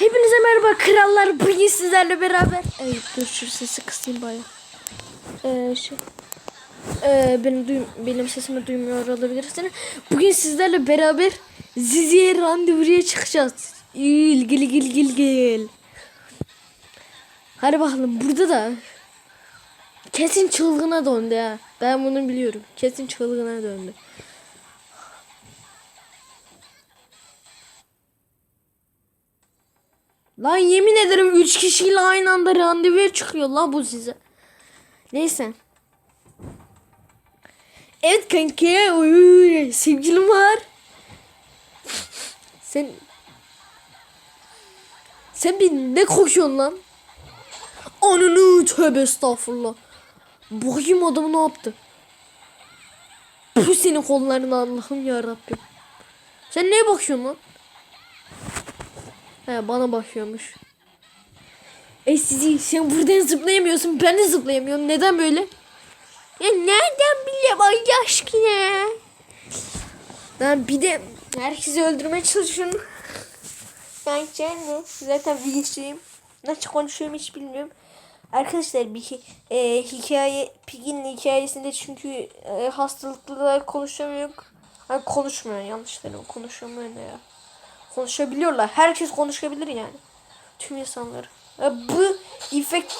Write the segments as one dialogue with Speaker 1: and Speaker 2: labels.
Speaker 1: Hepinize merhaba krallar. Bugün sizlerle beraber. Evet dur şu sesi kısayım baya. Ee, şey. Ee, benim, duym benim sesimi duymuyor olabilirsiniz. Bugün sizlerle beraber Zizi'ye randevuya çıkacağız. İl gil gil gil gil. Hadi bakalım burada da kesin çılgına döndü ya. Ben bunu biliyorum. Kesin çılgına döndü. Lan yemin ederim 3 kişiyle aynı anda randevuya çıkıyor lan bu size. Neyse. Evet kanka. Sevgilim var. Sen Sen bir ne koşuyorsun lan? Ananı tövbe estağfurullah. Bakayım adamı ne yaptı? Bu senin kollarına Allah'ım ya Rabbim. Sen neye bakıyorsun lan? He bana bakıyormuş. E sizi sen buradan zıplayamıyorsun. Ben de zıplayamıyorum. Neden böyle? Ya nereden bileyim Allah aşkına? Ben bir de herkesi öldürmeye çalışıyorum. Ben canım. Zaten bilgisayarım. Nasıl konuşuyorum hiç bilmiyorum. Arkadaşlar bir e, hikaye Pig'in hikayesinde çünkü e, hastalıklılar konuşamıyor. Hayır konuşmuyor yanlış dedim. Konuşamıyor ne ya? Konuşabiliyorlar. Herkes konuşabilir yani. Tüm insanlar. E, bu infekt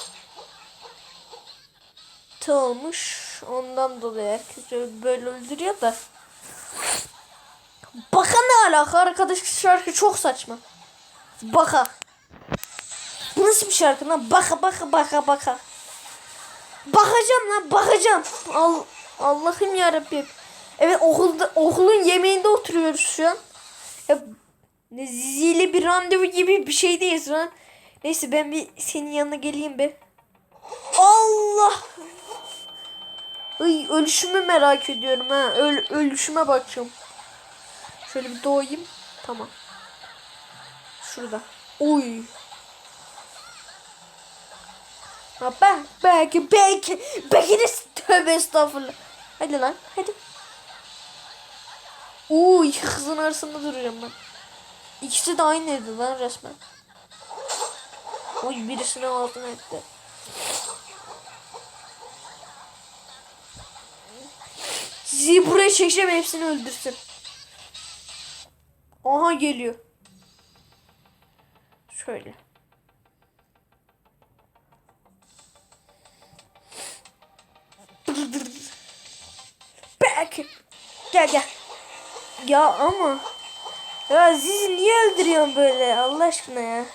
Speaker 1: olmuş. Ondan dolayı herkes öyle- böyle öldürüyor da. Baka ne alaka? Arkadaş şarkı çok saçma. Baka. Bu nasıl bir şarkı lan? Baka baka baka baka. Bakacağım lan bakacağım. Al, Allah'ım yarabbim. Evet okulda okulun yemeğinde oturuyoruz şu an. Ya, ne zili bir randevu gibi bir şeydeyiz lan. Neyse ben bir senin yanına geleyim be. Allah. Ay ölüşümü merak ediyorum ha. Öl, ölüşüme bakacağım. Şöyle bir doğayım. Tamam. Şurada. Oy. Ha ben belki belki belki de tövbe estağfurullah. Hadi lan hadi. İki kızın arasında duracağım ben. İkisi de aynıydı lan resmen. Oy birisine altına etti. Sizi buraya çekeceğim hepsini öldürsün. Aha geliyor. Şöyle. Belki. Gel gel. Ya ama. Ya sizi niye öldürüyorsun böyle Allah aşkına ya.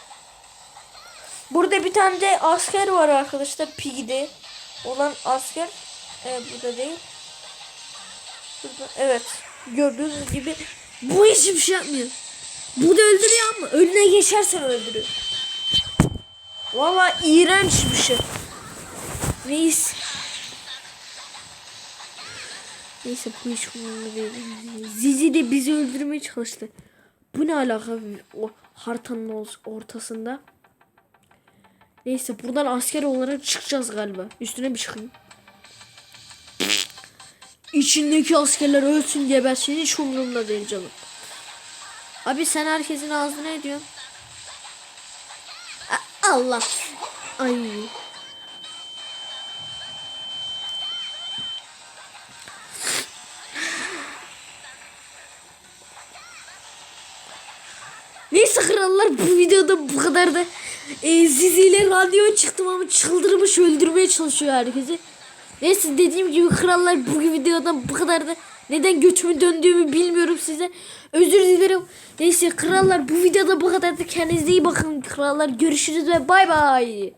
Speaker 1: Burada bir tane de asker var arkadaşlar Piggy'de olan asker. Evet burada değil. Burada, evet. Gördüğünüz gibi bu hiçbir şey yapmıyor. Bu da öldürüyor ama önüne geçersen öldürüyor. Valla iğrenç bir şey. Neyse. Neyse bu iş umurumda. Zizi de bizi öldürmeye çalıştı. Bu ne alaka o haritanın or- ortasında? Neyse buradan asker olarak çıkacağız galiba. Üstüne bir çıkayım. İçindeki askerler ölsün gebersin hiç umurumda değil canım. Abi sen herkesin ağzına ediyorsun. Allah. Ay. Neyse krallar bu videoda bu kadar da e, Zizi ile çıktım ama çıldırmış öldürmeye çalışıyor herkesi. Neyse dediğim gibi krallar bu videoda bu kadar da neden götümü döndüğümü bilmiyorum size. Özür dilerim. Neyse krallar bu videoda bu kadar da kendinize iyi bakın krallar. Görüşürüz ve bay bay.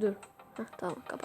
Speaker 1: Dur. Heh, tamam kapat.